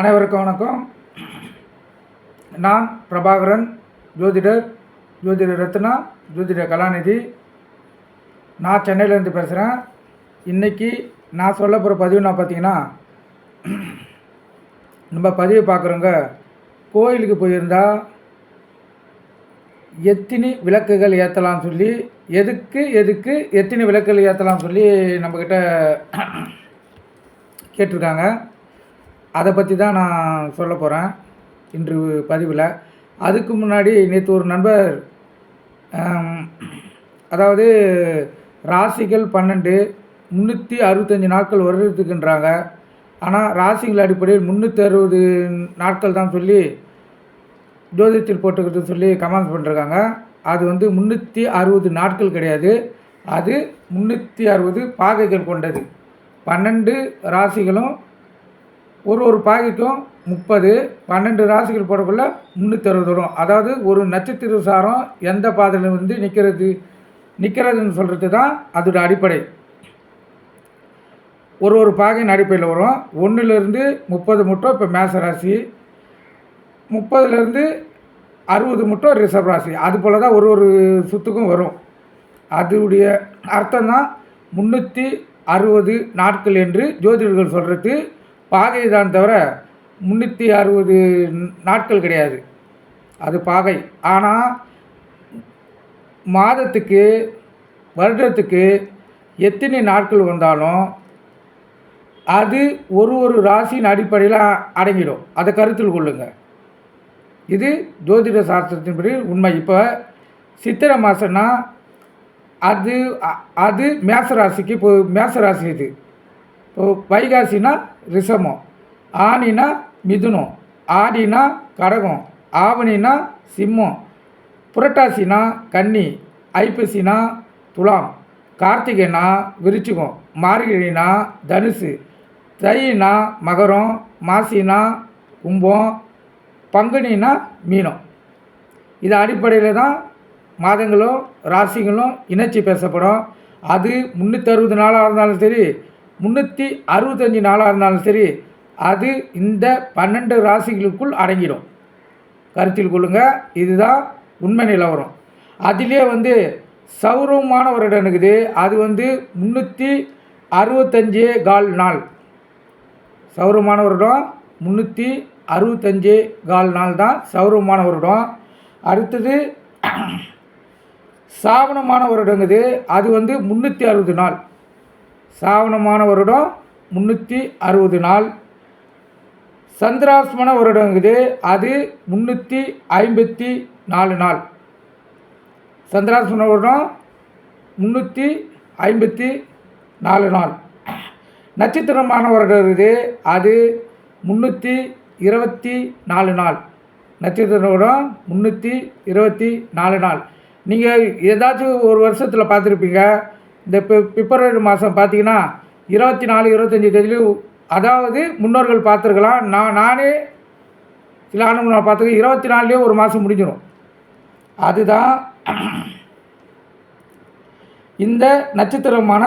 அனைவருக்கும் வணக்கம். நான் பிரபாகரன் ஜோதிடர் ஜோதிடர் ரத்னா ஜோதிடர் கலாநிதி. நான் சென்னையிலேருந்து பேசுகிறேன் இன்றைக்கி நான் சொல்ல போகிற பதிவுனா பார்த்தீங்கன்னா நம்ம பதிவு பார்க்குறோங்க கோயிலுக்கு போயிருந்தால் எத்தினி விளக்குகள் ஏற்றலாம்னு சொல்லி எதுக்கு எதுக்கு எத்தினி விளக்குகள் ஏற்றலாம்னு சொல்லி நம்மக்கிட்ட கேட்டிருக்காங்க. அதை பற்றி தான் நான் சொல்ல போகிறேன் இன்று பதிவில். அதுக்கு முன்னாடி நேற்று ஒரு நண்பர் அதாவது ராசிகள் பன்னெண்டு முந்நூற்றி அறுபத்தஞ்சு நாட்கள் வருதுக்குன்றாங்க ஆனால் ராசிகள் அடிப்படையில் முந்நூற்றி அறுபது நாட்கள் தான் சொல்லி ஜோதிடத்தில் போட்டுக்கிறது சொல்லி கமெண்ட்ஸ் பண்ணிருக்காங்க. அது வந்து முந்நூற்றி அறுபது நாட்கள் கிடையாது. அது முந்நூற்றி அறுபது பாகைகள் கொண்டது. பன்னெண்டு ராசிகளும் ஒரு ஒரு பாகைக்கும் முப்பது பன்னெண்டு ராசிகள் போடக்குள்ள முந்நூற்றி வரும். அதாவது ஒரு நட்சத்திர சாரம் எந்த பாதையில் வந்து நிற்கிறது நிற்கிறதுன்னு சொல்கிறது தான் அதோட அடிப்படை. ஒரு ஒரு பாகையின் அடிப்படையில் வரும். ஒன்றுலேருந்து முப்பது மட்டும் இப்போ மேச ராசி முப்பதுலேருந்து அறுபது மட்டும் ரிஷப் ராசி. அது போல் தான் ஒரு ஒரு சுத்துக்கும் வரும். அதோடைய அர்த்தம் தான் முந்நூற்றி அறுபது நாட்கள் என்று ஜோதிடர்கள் சொல்கிறது பாகை தான் தவிர முந்நூற்றி அறுபது நாட்கள் கிடையாது. அது பாகை. ஆனால் மாதத்துக்கு வருடத்துக்கு எத்தனை நாட்கள் வந்தாலும் அது ஒரு ஒரு ராசியின் அடிப்படையில் அடங்கிடும். அதை கருத்தில் கொள்ளுங்கள் இது ஜோதிட சாஸ்திரத்தின்படி உண்மை. இப்போ சித்திரை மாதம்னா அது அது மேச ராசிக்கு இப்போ மேச ராசி இது. வைகாசினா ரிஷமம் ஆனினா மிதுனம் ஆடினா கடகம் ஆவணினா சிம்மம் புரட்டாசினா கன்னி ஐப்பசினா துலாம் கார்த்திகைனா விருச்சிகம் மார்கழினா தனுசு தைனா மகரம் மாசினா கும்பம் பங்குனினா மீனம். இது அடிப்படையில் தான் மாதங்களும் ராசிகளும் இணைச்சி பேசப்படும். அது முந்நூற்றி அறுபது நாளாக இருந்தாலும் சரி முந்நூற்றி அறுபத்தஞ்சி நாளாக இருந்தாலும் சரி அது இந்த பன்னெண்டு ராசிகளுக்குள் அடங்கிடும். கருத்தில் கொள்ளுங்கள் இதுதான் உண்மை நிலவரம் அதிலே வந்து சௌரவமான ஒரு இடம் இருக்குது. அது வந்து முந்நூற்றி அறுபத்தஞ்சே கால் நாள். சௌரவமான வருடம் முந்நூற்றி அறுபத்தஞ்சே கால் நாள் தான் சௌரவமான வருடம் அடுத்தது சாவணமான வருடங்குது அது வந்து முந்நூற்றி அறுபது நாள். சாவணமான வருடம் முந்நூற்றி அறுபது நாள். சந்திராஸ்மன வருடங்குது அது முந்நூற்றி ஐம்பத்தி நாலு நாள். சந்திராஸ்மன வருடம் முந்நூற்றி ஐம்பத்தி நாலு நாள். நட்சத்திரமான வருடம் இருக்குது அது முந்நூற்றி இருபத்தி நாலு நாள். நட்சத்திர வருடம் முந்நூற்றி இருபத்தி நாலு நாள். நீங்கள் ஏதாச்சும் ஒரு வருஷத்தில் பார்த்துருப்பீங்க இந்த பி பிப்ரவரி மாதம் பார்த்தீங்கன்னா இருபத்தி நாலு இருபத்தஞ்சி தேதியிலையும் அதாவது முன்னோர்கள் பார்த்துருக்கலாம். நான் நானே சில ஆண்டு நான் பார்த்துருக்கேன். இருபத்தி நாலுலேயே ஒரு மாதம் முடிஞ்சிடும் அதுதான் இந்த நட்சத்திரமான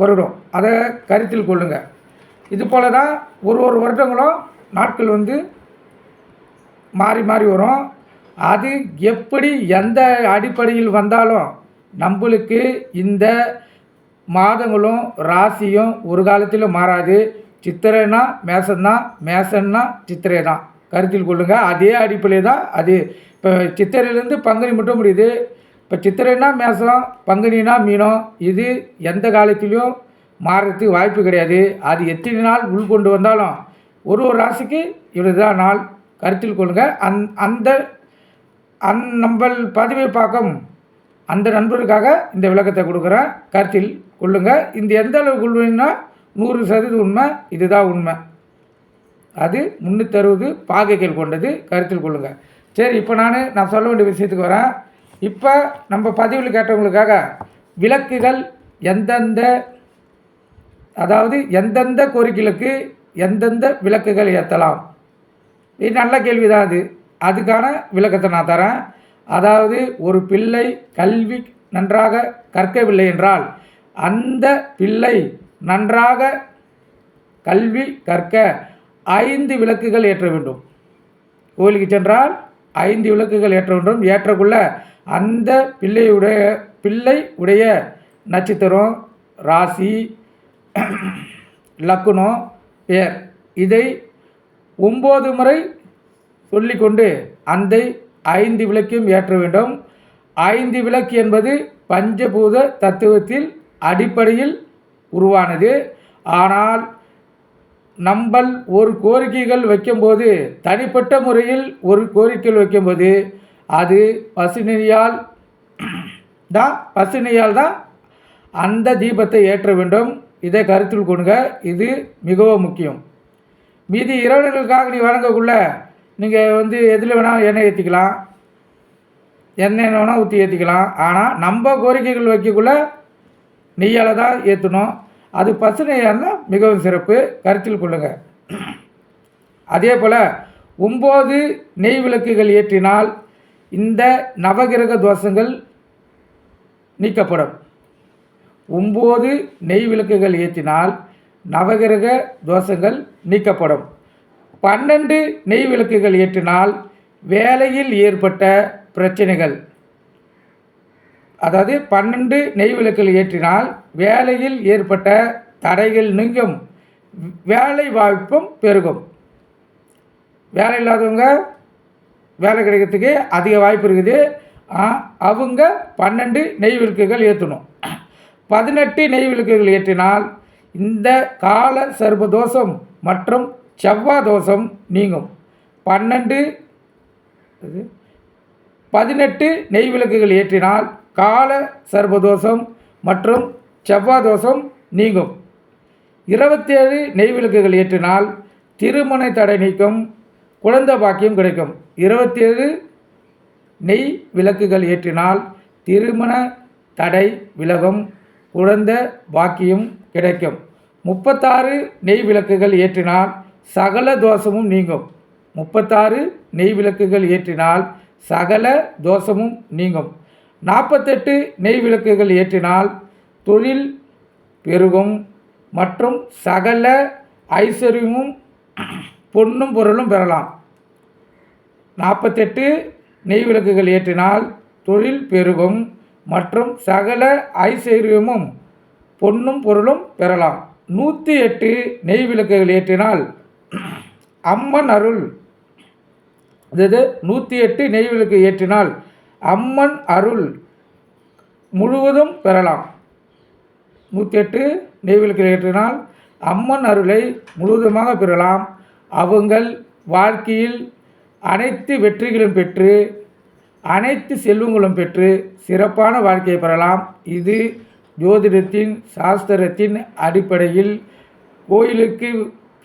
வருடம். அதை கருத்தில் கொள்ளுங்கள் இது போல தான் ஒரு ஒரு வருடங்களும் நாட்கள் வந்து மாறி மாறி வரும். அது எப்படி எந்த அடிப்படையில் வந்தாலும் நம்மளுக்கு இந்த மாதங்களும் ராசியும் ஒரு காலத்திலும் மாறாது. சித்திரைனா மேசம்தான் மேசன்னா சித்திரை தான் கருத்தில் கொள்ளுங்கள் அதே அடிப்படையில் தான் அது. இப்போ சித்திரையிலேருந்து பங்குனி மட்டும் முடியுது. இப்போ சித்திரைனா மேசம் பங்குனினா மீனம். இது எந்த காலத்திலையும் மாறுறதுக்கு வாய்ப்பு கிடையாது. அது எத்தனை நாள் உள்கொண்டு வந்தாலும் ஒரு ஒரு ராசிக்கு இவ்வளோதான் நாள். கருத்தில் கொள்ளுங்கள் அந் அந்த அந் நம்ம பதிவை பார்க்கும். அந்த நண்பருக்காக இந்த விளக்கத்தை கொடுக்குறேன் கருத்தில் கொள்ளுங்கள் இந்த எந்த அளவுக்கு உண்மைன்னா நூறு சதவீதம் உண்மை. இதுதான் உண்மை. அது முந்நூற்றறுபது பாகைகள் கொண்டது. கருத்தில் கொள்ளுங்கள் சரி இப்போ நான் நான் சொல்ல வேண்டிய விஷயத்துக்கு வரேன். இப்போ நம்ம பதிவில் கேட்டவங்களுக்காக விளக்குகள் எந்தெந்த அதாவது எந்தெந்த கோரிக்கைகளுக்கு எந்தெந்த விளக்குகள் ஏற்றலாம்? இது நல்ல கேள்வி தான் அது. அதுக்கான விளக்கத்தை நான் தரேன். அதாவது ஒரு பிள்ளை கல்வி நன்றாக கற்கவில்லை என்றால் அந்த பிள்ளை நன்றாக கல்வி கற்க ஐந்து விளக்குகள் ஏற்ற வேண்டும். கோயிலுக்கு சென்றால் ஐந்து விளக்குகள் ஏற்ற வேண்டும். ஏற்றக்குள்ள அந்த பிள்ளையுடைய பிள்ளை உடைய நட்சத்திரம் ராசி லக்குனம் பேர் இதை ஒம்பது முறை சொல்லிக்கொண்டு அந்த ஐந்து விளக்கையும் ஏற்ற வேண்டும். ஐந்து விளக்கு என்பது பஞ்சபூத தத்துவத்தில் அடிப்படையில் உருவானது. ஆனால் நம்பல் ஒரு கோரிக்கைகள் வைக்கும்போது தனிப்பட்ட முறையில் ஒரு கோரிக்கைகள் வைக்கும்போது அது பசுநெய்யால் தான் பசுநெய்யால் தான் அந்த தீபத்தை ஏற்ற வேண்டும். இதை கருத்தில் கொள்க இது மிகவும் முக்கியம். மீதி இரவுகளுக்காக நீ வழங்கக்குள்ள நீங்கள் வந்து எதில் வேணால் எண்ணெய் ஏற்றிக்கலாம் எண்ணெய் வேணால் ஊற்றி ஏற்றிக்கலாம் ஆனால் நம்ம கோரிக்கைகள் வைக்கக்குள்ள நெய்யால் தான் ஏற்றணும் அது பசுனையாக இருந்தால் மிகவும் சிறப்பு. கருத்தில் கொள்ளுங்கள் அதே போல் ஒம்பது நெய் விளக்குகள் ஏற்றினால் இந்த நவகிரக தோஷங்கள் நீக்கப்படும். ஒம்பது நெய் விளக்குகள் ஏற்றினால் நவகிரக தோஷங்கள் நீக்கப்படும். பன்னெண்டு நெய் விளக்குகள் ஏற்றினால் வேலையில் ஏற்பட்ட பிரச்சனைகள். அதாவது பன்னெண்டு நெய் விளக்குகள் ஏற்றினால் வேலையில் ஏற்பட்ட தடைகள் நீங்கும். வேலை வாய்ப்பும் பெருகும். வேலை இல்லாதவங்க வேலை கிடைக்கிறதுக்கு அதிக வாய்ப்பு இருக்குது. அவங்க பன்னெண்டு நெய் விளக்குகள் ஏற்றணும். பதினெட்டு நெய் விளக்குகள் ஏற்றினால் இந்த கால சர்பதோஷம் மற்றும் செவ்வாய் தோஷம் நீங்கும். பன்னெண்டு பதினெட்டு நெய் விளக்குகள் ஏற்றினால் கால சர்பதோஷம் மற்றும் செவ்வாய் தோஷம் நீங்கும். இருபத்தேழு நெய் விளக்குகள் ஏற்றினால் திருமண தடை நீக்கும் குழந்தை பாக்கியம் கிடைக்கும். இருபத்தேழு நெய் விளக்குகள் ஏற்றினால் திருமண தடை விலகும் குழந்த பாக்கியம் கிடைக்கும். முப்பத்தாறு நெய் விளக்குகள் ஏற்றினால் சகல தோஷமும் நீங்கும். முப்பத்தாறு நெய் விளக்குகள் ஏற்றினால் சகல தோஷமும் நீங்கும். நாற்பத்தெட்டு நெய் விளக்குகள் ஏற்றினால் தொழில் பெருகும் மற்றும் சகல ஐஸ்வர்யமும் பொன்னும் பொருளும் பெறலாம். நாற்பத்தெட்டு நெய் விளக்குகள் ஏற்றினால் தொழில் பெருகும் மற்றும் சகல ஐஸ்வர்யமும் பொன்னும் பொருளும் பெறலாம். நூற்றி எட்டு நெய் விளக்குகள் ஏற்றினால் அம்மன் அருள். அதாவது நூற்றி எட்டு நெய்விலுக்கு ஏற்றினால் அம்மன் அருள் முழுவதும் பெறலாம். நூற்றி எட்டு நெய்விலுக்கு ஏற்றினால் அம்மன் அருளை முழுவதுமாக பெறலாம். அவங்கள் வாழ்க்கையில் அனைத்து வெற்றிகளும் பெற்று அனைத்து செல்வங்களும் பெற்று சிறப்பான வாழ்க்கையை பெறலாம். இது ஜோதிடத்தின் சாஸ்திரத்தின் அடிப்படையில் கோயிலுக்கு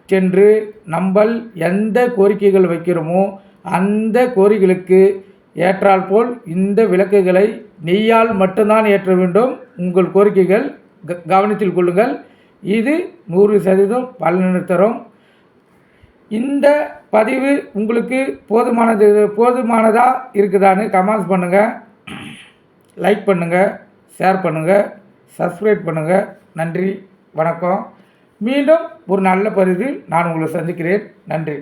சென்று நம்பல் எந்த கோரிக்கைகள் வைக்கிறோமோ அந்த கோரிக்கைகளுக்கு ஏற்றால் போல் இந்த விளக்குகளை நெய்யால் மட்டும்தான் ஏற்ற வேண்டும். உங்கள் கோரிக்கைகள் க- கவனத்தில் கொள்ளுங்கள். இது நூறு சதவீதம் பலனு தரும். இந்த பதிவு உங்களுக்கு போதுமானது போதுமானதாக இருக்குதான்னு கமெண்ட்ஸ் பண்ணுங்கள் லைக் பண்ணுங்கள் ஷேர் பண்ணுங்கள் சப்ஸ்கிரைப் பண்ணுங்கள் நன்றி வணக்கம். மீண்டும் ஒரு நல்ல பதிவில் நான் உங்களை சந்திக்கிறேன். நன்றி.